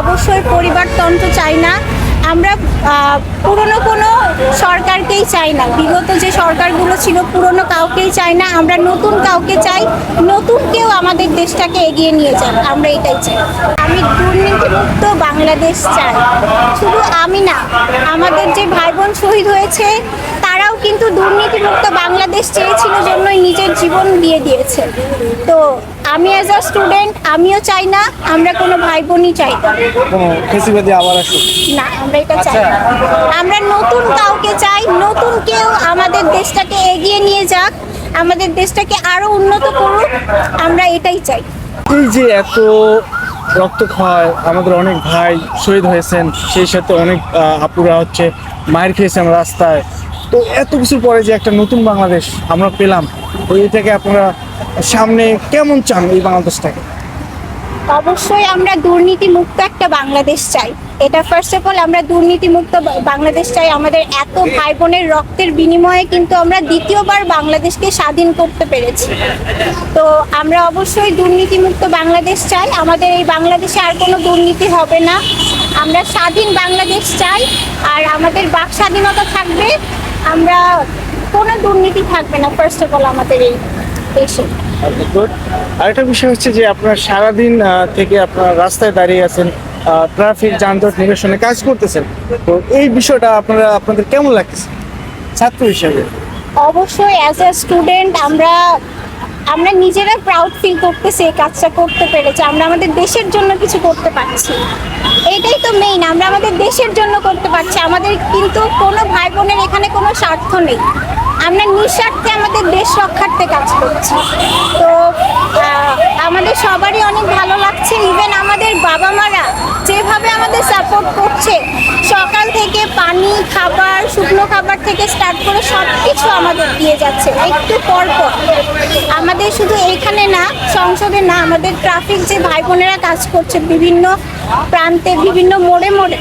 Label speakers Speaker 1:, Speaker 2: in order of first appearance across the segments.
Speaker 1: অবশ্যই পরিবারতন্ত্র চাই না। আমরা পুরনো কোনো সরকারকেই চাই না। বিগত যে সরকারগুলো ছিল, পুরনো কাউকেই চাই না। আমরা নতুন কাউকে চাই, নতুন কেউ আমাদের দেশটাকে এগিয়ে নিয়ে যান আমরা এটাই চাই। আমি দুর্নীতিমুক্ত বাংলাদেশ চাই। শুধু আমি না, আমাদের যে ভাই বোন শহীদ হয়েছে, তারাও কিন্তু দুর্নীতিমুক্ত বাংলাদেশ চেয়েছিল জন্যই নিজের জীবন দিয়ে দিয়েছে। তো আমি অ্যাজ আ স্টুডেন্ট আমিও চাই না আমরা কোনো ভাই বোনই চাই না।
Speaker 2: কোনো ফেসিবাদী আবার আসুক?
Speaker 1: না আমরা এটা চাই না। আমরা নতুন কাউকে চাই নতুন কেউ আমাদের দেশটাকে এগিয়ে নিয়ে যাক আমাদের দেশটাকে আরও উন্নত করুক আমরা এটাই চাই।
Speaker 2: এই যে এত রক্ত রক্তক্ষয় আমাদের অনেক ভাই শহীদ হয়েছেন সেই সাথে অনেক আহ, আপুরা হচ্ছে মায়ের খেয়েছেন রাস্তায়। তো এত কিছুর পরে যে একটা নতুন বাংলাদেশ আমরা পেলাম এটাকে আপনারা সামনে কেমন চান এই বাংলাদেশটাকে?
Speaker 1: অবশ্যই আমরা দুর্নীতি মুক্ত একটা বাংলাদেশ চাই। এটা ফার্স্ট অফ অল আমরা দুর্নীতি মুক্ত বাংলাদেশ চাই। আমাদের এত ভাই বোনের রক্তের বিনিময়ে কিন্তু আমরা দ্বিতীয়বার বাংলাদেশকে স্বাধীন করতে পেরেছি। তো আমরা অবশ্যই দুর্নীতি মুক্ত বাংলাদেশ চাই। আমাদের এই বাংলাদেশে আর কোনো দুর্নীতি হবে না। আমরা স্বাধীন বাংলাদেশ চাই। আর আমাদের বাক স্বাধীনতা থাকবে। আমরা কোনো দুর্নীতি থাকবে না ফার্স্ট অফ অল আমাদের এই দেশে.
Speaker 2: আরেকটা বিষয় হচ্ছে যে আপনার সারাদিন থেকে আপনার রাস্তায় দাঁড়িয়ে আছেন ট্রাফিক যানজট নিরসনে কাজ করতেছেন। তো এই বিষয়টা আপনারা আপনাদের কেমন লাগতেছে? ছাত্র হিসেবে।
Speaker 1: অবশ্যই অ্যাজ এ স্টুডেন্ট আমরা আমরা নিজেরা প্রাউড ফিল করতেছি এই কাজটা করতে পেরেছি। আমরা আমাদের দেশের জন্য কিছু করতে পারছি এটাই তো মেইন আমরা আমাদের দেশের জন্য করতে পারছি। আমাদের কিন্তু কোনো ভাই বোনের এখানে কোনো স্বার্থ নেই। আমরা নিঃস্বার্থে আমাদের দেশ রক্ষার্থে কাজ করছি। তো আমাদের সবারই অনেক ভালো লাগছে। ইভেন আমাদের বাবা মারা যেভাবে আমাদের সাপোর্ট করছে, সকাল থেকে পানি, খাবার, শুকনো খাবার থেকে স্টার্ট করে সব কিছু আমাদের দিয়ে যাচ্ছে। একটু পর পর। আমাদের শুধু এইখানে না, সংসদে না, আমাদের ট্রাফিক যে ভাই বোনেরা কাজ করছে, বিভিন্ন প্রান্তে, বিভিন্ন মোড়ে মোড়ে,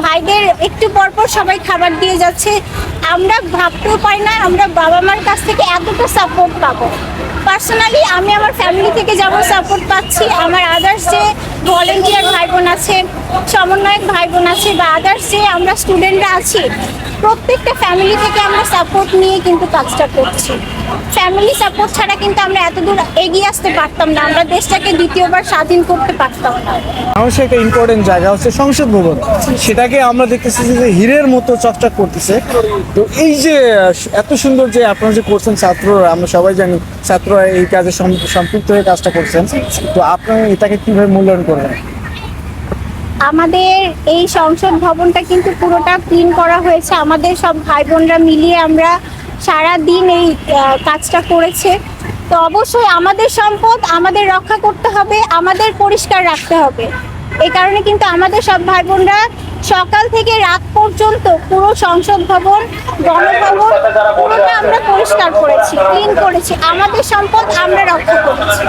Speaker 1: ভাইদের একটু পর পর সবাই খাবার দিয়ে যাচ্ছে। আমরা ভাবতেও পাই না, আমরা বাবা মার কাছ থেকে এতটা সাপোর্ট পাবো। পার্সোনালি আমি আমার ফ্যামিলি থেকে যেমন সাপোর্ট পাচ্ছি, আমার আদার্স যে ভলেন্টিয়ার ভাই বোন আছে, সমন্বয়ক ভাই বোন আছে, বা আদার্স যে আমরা স্টুডেন্টরা আছি প্রত্যেকটা ফ্যামিলি থেকে আমরা সাপোর্ট নিয়ে কিন্তু কাজটা করছি। ফ্যামিলি সাপোর্ট ছাড়া কিন্তু আমরা এত দূর এগিয়ে আসতে পারতাম না। আমরা দেশটাকে দ্বিতীয়বার স্বাধীন করতে পারতাম না।
Speaker 2: বাংলাদেশে একটা ইম্পর্টেন্ট জায়গা হচ্ছে সংসদ ভবন। সেটাকে আমরা দেখতেছি যে হীরের মতো চকচক করতেছে। তো এই যে, এত সুন্দর যে আপনারা যে করছেন ছাত্ররা, আমরা সবাই জানি ছাত্ররা এই কাজে সম্পৃক্ত হয়ে কাজটা করছেন। তো আপনারা এটাকে কীভাবে মূল্যায়ন করবেন?
Speaker 1: আমাদের এই সংসদ ভবনটা কিন্তু পুরোটা ক্লিন করা হয়েছে। আমাদের সব ভাই বোনরা মিলিয়ে আমরা সারা দিন এই কাজটা করেছে। তো অবশ্যই আমাদের সম্পদ আমাদের রক্ষা করতে হবে, আমাদের পরিষ্কার রাখতে হবে। এই কারণে কিন্তু আমাদের সব ভাই বোনরা সকাল থেকে রাত পর্যন্ত পুরো সংসদ ভবন, গণভবন পুরোটা আমরা পরিষ্কার করেছি ক্লিন করেছি। আমাদের সম্পদ আমরা রক্ষা করেছি।